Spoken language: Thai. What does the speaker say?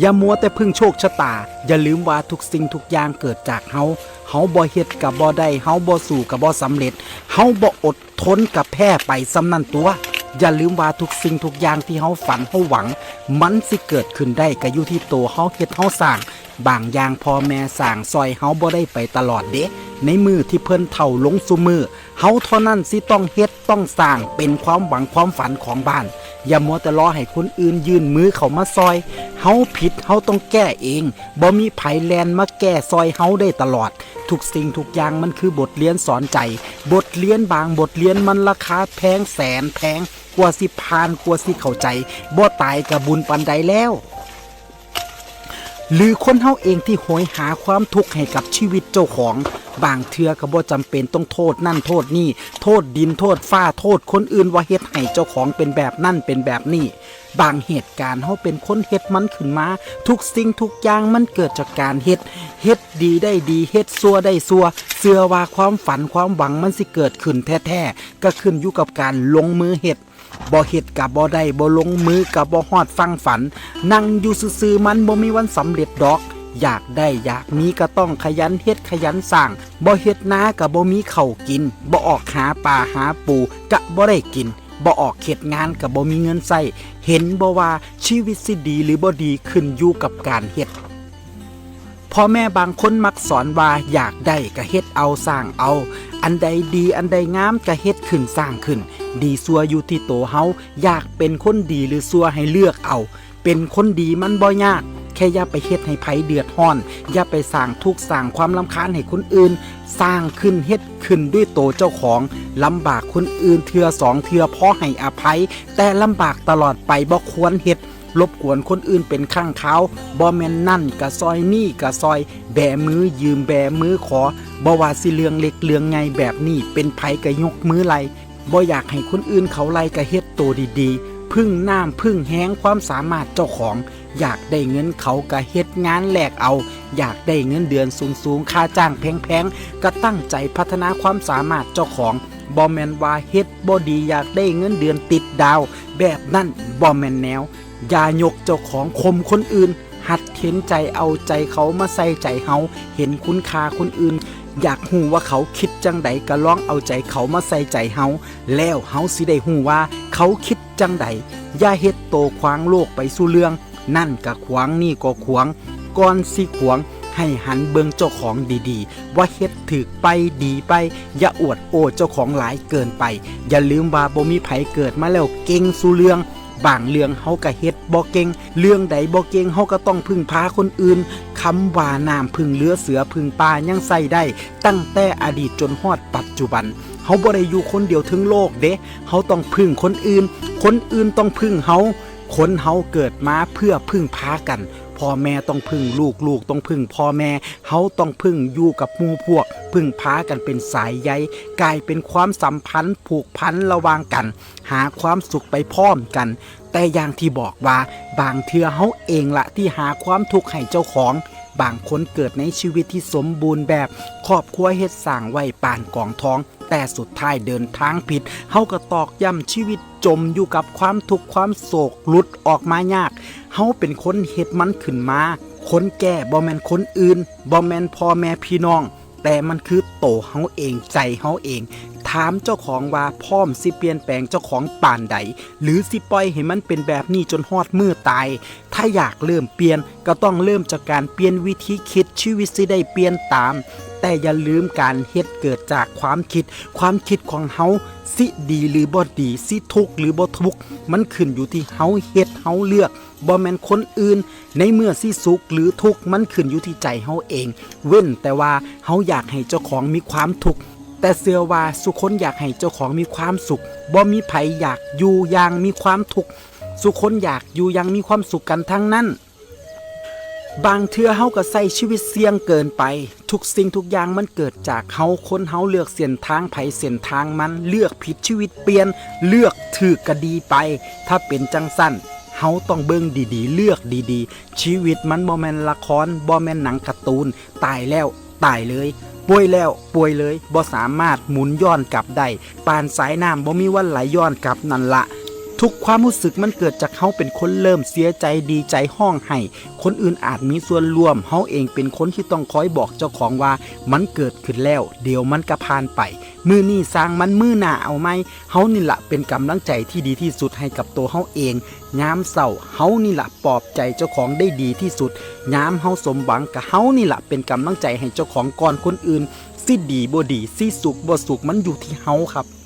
อย่ามัวแต่พึ่งโชคชะตา อย่าลืมว่าทุกสิ่งทุกอย่างเกิดจากเฮาเฮาบ่เฮ็ดกับบ่ได้เฮาบ่สู้กับบ่สำเร็จเฮาบ่อดทนกับแพ้ไปสำนั่นตัว อย่าลืมว่าทุกสิ่งทุกอย่างที่เฮาฝันเฮาหวัง มันสิเกิดขึ้นได้ก็อยู่ที่ตัวเฮาเฮ็ดเฮาสร้าง บางอย่างพ่อแม่สร้างซอยเฮาบ่ได้ไปตลอดเด้ในมือที่เพิ่นเฒ่าลงซุมือเฮาเท่านั้นสิต้องเฮ็ดต้องสร้างเป็นความหวังความฝันของบ้าน อย่ามัวแต่รอให้คนอื่นยืนมือเขามาซอย เฮาผิด เฮาต้องแก้เอง บ่มีไผแลนมาแก้ซอยเฮาได้ตลอด ทุกสิ่งทุกอย่างมันคือบทเรียนสอนใจ บทเรียนบางบทเรียนมันราคาแพงแสนแพงกว่าสิพานกว่าสิเข้าใจ บ่ตายกับบุญปันใดแล้ว หรือคนเฮาเองที่โหยหาความทุกข์ให้กับชีวิตเจ้าของ บางเทื่อก็บ่จำเป็นต้องโทษนั่นโทษนี่ โทษดินโทษฟ้าโทษคนอื่นว่าเฮ็ดให้เจ้าของเป็นแบบนั่นเป็นแบบนี้ บางเหตุการณ์เฮาเป็นคนเฮ็ดมันขึ้นมา ทุกสิ่งทุกอย่างมันเกิดจากการเฮ็ดเฮ็ดดีได้ดีเฮ็ดซัวได้ซัวเชื่อว่าความฝันความหวังมันสิเกิดขึ้นแท้ๆก็ขึ้นอยู่กับการลงมือเฮ็ดบ่เฮ็ดกับบ่ได้บ่ลงมือกับบ่ฮอดฟังฝัน นั่งอยู่ซื่อๆมันบ่มีวันสำเร็จดอก อยากได้อยากมีก็ต้องขยันเฮ็ดขยันสร้างบ่เฮ็ดนาก็บ่มีเข้ากินบ่ออกหาปลาหาปูก็บ่ได้กินบ่ออกเฮ็ดงานก็บ่มีเงินใช้เห็นบ่ว่าชีวิตสิดีหรือบ่ดีขึ้นอยู่กับการเฮ็ดพ่อแม่บางคนมักสอนว่าอยากได้ก็เฮ็ดเอาสร้างเอา อันใดดีอันใดงามก็เฮ็ดขึ้นสร้างขึ้น ดีซัวอยู่ที่โตเฮาอยากเป็นคนดีหรือซัวให้เลือกเอา เป็นคนดีมันบ่ยาก ค่อย่าไปเฮ็ดให้ไผเดือดร้อน อย่าไปสร้างทุกข์สร้างความลำคาญให้คนอื่น สร้างขึ้นเฮ็ดขึ้นด้วยโตเจ้าของลำบากคนอื่นเทือสองเทือพอให้อภัย แต่ลำบากตลอดไปบ่ควรเฮ็ดรบกวนคนอื่นเป็นข้างเขาบ่แม่นนั่นกะซอยนี่กะซอย แบมือยืมแบมือขอบ่ว่าสิเรื่องเล็กเรื่องไงแบบนี้เป็นไผกะยกมือไหลบ่อยากให้คนอื่นเขาไล่กะเฮ็ดโตวดีๆ พึ่งน้ำพึ่งแห้งความสามารถเจ้าของ อยากได้เงินเขากะเฮ็ดงานแหลกเอา อยากได้เงินเดือนสูงๆ ค่าจ้างแพงๆ ก็ตั้งใจพัฒนาความสามารถเจ้าของบ่แมนว่าเฮ็ดบ่ดีอยากได้เงินเดือนติดดาว แบบนั้นบ่แมนแนว อย่ายกเจ้าของคมคนอื่น หัดเห็นใจเอาใจเขามาใส่ใจเฮาเห็นคุณค่าคนอื่น อยากหูว่าเขาคิดจังใดก็ลองเอาใจเขามาใส่ใจเฮาแล้วเฮาสิได้หูว่าเขาคิดจังใดอย่าเฮ็ดโตขวางโลกไปสู่เรื่อง นั่นก็ขวางนี่ก็ขวางก่อนสิขวางให้หันเบิงเจ้าของดีๆ ว่าเฮ็ดถึกไปดีไป อย่าอวดโอ้เจ้าของหลายเกินไป อย่าลืมว่าบ่มีไผเกิดมาแล้วเก่งสู่เรื่องบางเรื่องเฮาก็เฮ็ดบ่เก่งเรื่องใดบ่เก่งเฮาก็ต้องพึ่งพาคนอื่นคำว่าน้ำพึ่งเรือเสือพึ่งปลายังใส่ได้ ตั้งแต่อดีตจนฮอดปัจจุบันเฮาบ่ได้อยู่คนเดียวถึงโลกเด้เฮาต้องพึ่งคนอื่น คนอื่นต้องพึ่งเฮา คนเฮาเกิดมาเพื่อพึ่งพากัน พ่อแม่ต้องพึ่งลูกลูกต้องพึ่ง พ่อแม่เฮาต้องพึ่งอยู่กับหมู่พวก พึ่งพากันเป็นสายใยกลายเป็นความสัมพันธ์ผูกพันระหว่างกัน หาความสุขไปพร้อมกัน แต่อย่างที่บอกว่าบางเทื่อเฮาเองละที่หาความทุกข์ให้เจ้าของ บางคนเกิดในชีวิตที่สมบูรณ์แบบครอบครัวเฮ็ดสร้างไว้ปานกองท้อง แต่สุดท้ายเดินทางผิดเฮาก็ตอกย้ำชีวิตจมอยู่กับความทุกข์ความโศกหลุดออกมายากเฮาเป็นคนเฮ็ดมันขึ้นมาคนแก่บ่แม่นคนอื่นบ่แม่นพ่อแม่พี่น้อง แต่มันคือโตเฮาเองใจเฮาเอง ถามเจ้าของว่าพร้อมสิเปลี่ยนแปลงเจ้าของป่านใด หรือสิปล่อยให้มันเป็นแบบนี้จนฮอดมือตาย ถ้าอยากเริ่มเปลี่ยนก็ต้องเริ่มจากการเปลี่ยนวิธีคิดชีวิตสิได้เปลี่ยนตาม แต่อย่าลืมการเฮ็ดเกิดจากความคิด ความคิดของเฮาสิดีหรือบ่ดีสิทุกหรือบ่ทุกมันขึ้นอยู่ที่เฮาเฮ็ดเฮาเลือกบ่แม่นคนอื่น ในเมื่อสิสุขหรือทุกมันขึ้นอยู่ที่ใจเฮาเอง เว้นแต่ว่าเฮาอยากให้เจ้าของมีความทุกข์แต่เสือว่าสุคนอยากให้เจ้าของมีความสุขบ่มีไผอยากอยู่อย่างมีความทุกข์สุคนอยากอยู่อย่างมีความสุขกันทั้งนั้น บางเทื่อเฮาก็ใส่ชีวิตเสี่ยงเกินไป ทุกสิ่งทุกอย่างมันเกิดจากเฮาคนเฮาเลือกเส้นทางไผเส้นทางมันเลือกผิดชีวิตเปลี่ยน เลือกถือกก็ดีไป ถ้าเป็นจังสั้นเฮาต้องเบิ่งดีๆ เลือกดีๆ ชีวิตมันบ่แม่นละครบ่แม่นหนังการ์ตูน ตายแล้วตายเลย ป่วยแล้วป่วยเลยบ่สามารถหมุนย้อนกลับได้ปานสายน้ำบ่มีวันไหลย้อนกลับนั่นละ ทุกความรู้สึกมันเกิดจากเฮาเป็นคนเริ่มเสียใจดีใจห้องให้ คนอื่นอาจมีส่วนร่วมเฮาเองเป็นคนที่ต้องคอยบอกเจ้าของว่า มันเกิดขึ้นแล้ว เดี๋ยวมันก็ผ่านไป มือนี่สร้างมันมือหนาเอาไหมเฮานี่ละเป็นกำลังใจที่ดีที่สุดให้กับตัวเฮาเองยามเศร้าเฮานี่ละปลอบใจเจ้าของได้ดีที่สุดยามเฮาสมหวังกับเฮานี่ละเป็นกำลังใจให้เจ้าของก่อนคนอื่นสิดีบ่ดีสิสุขบ่สุขมันอยู่ที่เฮาครับ